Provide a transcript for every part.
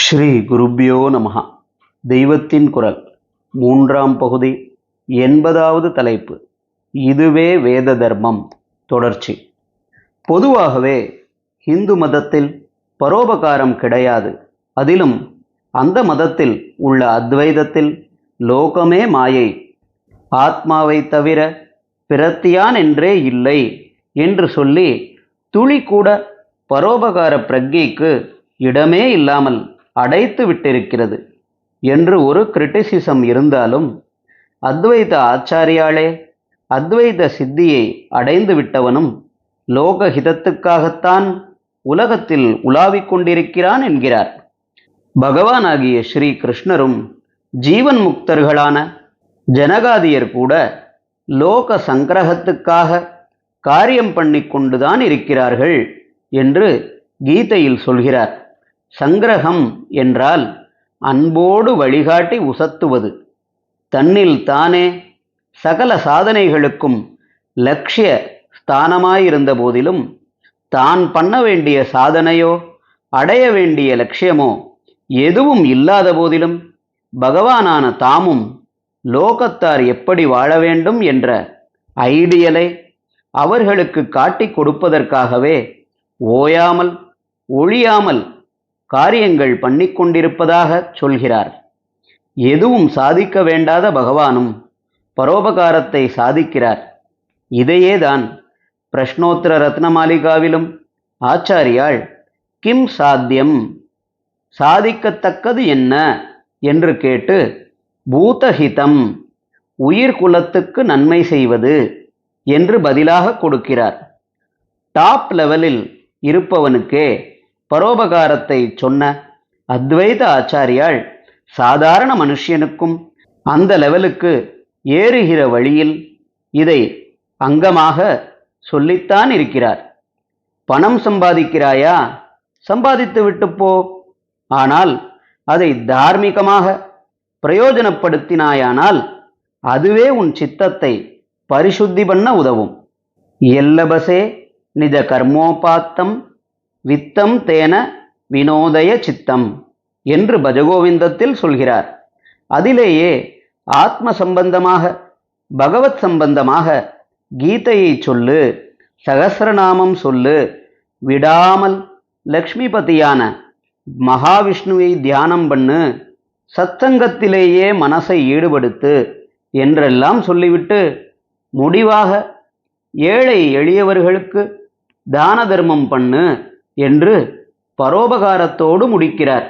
ஸ்ரீ குருப்பியோ நமஹா. தெய்வத்தின் குரல் மூன்றாம் பகுதி எண்பதாவது தலைப்பு இதுவே வேத தர்மம் தொடர்ச்சி. பொதுவாகவே இந்து மதத்தில் பரோபகாரம் கிடையாது. அதிலும் அந்த மதத்தில் உள்ள அத்வைதத்தில் லோகமே மாயை. ஆத்மாவை தவிர பிரத்தியான் என்றே இல்லை என்று சொல்லி துளி கூட பரோபகார பிரஜைக்கு இடமே இல்லாமல் அடைத்து விட்டிருக்கிறது என்று ஒரு கிரிட்டிசிசம் இருந்தாலும் அத்வைத ஆச்சாரியாலே அத்வைத சித்தியை அடைந்து விட்டவனும் லோக ஹிதத்துக்காகத்தான் உலகத்தில் உலாவிக் கொண்டிருக்கிறான் என்கிறார். பகவானாகிய ஸ்ரீ கிருஷ்ணரும் ஜீவன் முக்தர்களான ஜனகாதியர் கூட லோக சங்கிரகத்துக்காக காரியம் பண்ணி கொண்டுதான் இருக்கிறார்கள் என்று கீதையில் சொல்கிறார். சங்கிரகம் என்றால் அன்போடு வழிகாட்டி உசத்துவது. தன்னில் தானே சகல சாதனைகளுக்கும் லட்சிய ஸ்தானமாயிருந்த போதிலும் தான் பண்ண வேண்டிய சாதனையோ அடைய வேண்டிய லட்சியமோ எதுவும் இல்லாத போதிலும் பகவானான தாமும் லோகத்தார் எப்படி வாழ வேண்டும் என்ற ஐடியலை அவர்களுக்கு காட்டிக் கொடுப்பதற்காகவே ஓயாமல் ஒழியாமல் காரியங்கள் பண்ணிக்கொண்டிருப்பதாக சொல்கிறார். எதுவும் சாதிக்க வேண்டாத பகவானும் பரோபகாரத்தை சாதிக்கிறார். இதையேதான் பிரஷ்னோத்திர ரத்னமாலிகாவிலும் ஆச்சாரியாள் கிம் சாத்தியம் சாதிக்கத்தக்கது என்ன என்று கேட்டு பூதஹிதம் உயிர் குலத்துக்கு நன்மை செய்வது என்று பதிலாக கொடுக்கிறார். டாப் லெவலில் இருப்பவனுக்கே பரோபகாரத்தை சொன்ன அத்வைத ஆச்சாரியாள் சாதாரண மனுஷியனுக்கும் அந்த லெவலுக்கு ஏறுகிற வழியில் இதை அங்கமாக சொல்லித்தான் இருக்கிறார். பணம் சம்பாதிக்கிறாயா? சம்பாதித்து விட்டு போ. ஆனால் அதை தார்மீகமாக பிரயோஜனப்படுத்தினாயானால் அதுவே உன் சித்தத்தை பரிசுத்தி பண்ண உதவும். எல்லபசே நிஜ கர்மோபாத்தம் வித்தம் தேன வினோதய சித்தம் என்று பஜகோவிந்தத்தில் சொல்கிறார். அதிலேயே ஆத்ம சம்பந்தமாக பகவத் சம்பந்தமாக கீதையை சொல்லு சகசரநாமம் சொல்லு விடாமல் லக்ஷ்மிபதியான மகாவிஷ்ணுவை தியானம் பண்ணு சத்சங்கத்திலேயே மனசை ஈடுபடுத்து என்றெல்லாம் சொல்லிவிட்டு முடிவாக ஏழை எளியவர்களுக்கு தான தர்மம் பண்ணு என்று பரோபகாரத்தோடு முடிக்கிறார்.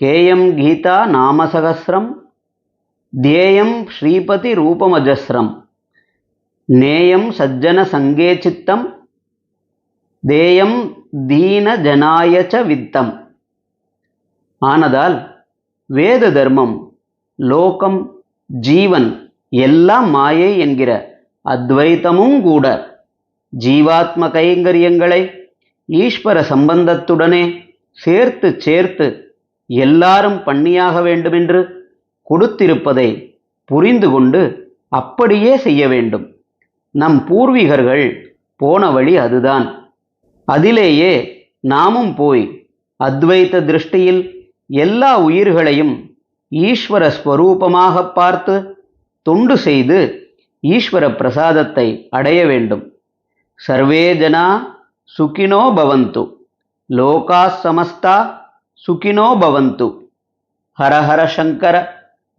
கேயம் கீதா நாமசகசிரம் தியேயம் ஸ்ரீபதி ரூபமஜஸ்ரம் நேயம் சஜ்ஜன சங்கே சித்தம் தேயம் தீன ஜனாயச்ச வித்தம். ஆனதால் வேத தர்மம் லோகம் ஜீவன் எல்லாம் மாயை என்கிற அத்வைத்தமும் கூட. ஜீவாத்ம கைங்கரியங்களை ஈஸ்வர சம்பந்தத்துடனே சேர்த்து சேர்த்து எல்லாரும் பண்ணியாக வேண்டுமென்று கொடுத்திருப்பதை புரிந்து கொண்டு அப்படியே செய்ய வேண்டும். நம் பூர்வீகர்கள் போன வழி அதுதான். அதிலேயே நாமும் போய் அத்வைத்த திருஷ்டியில் எல்லா உயிர்களையும் ஈஸ்வர ஸ்வரூபமாக பார்த்து தொண்டு செய்து ஈஸ்வர பிரசாதத்தை அடைய வேண்டும். சர்வே ஜனா சுகினோ பவந்து லோகா சமஸ்தா சுகினோ பவந்து ஹர ஹர சங்கர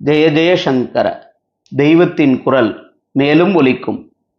ஜெய ஜெய சங்கர தெய்வத்தின் குரல் மேலும் ஒலிக்கும்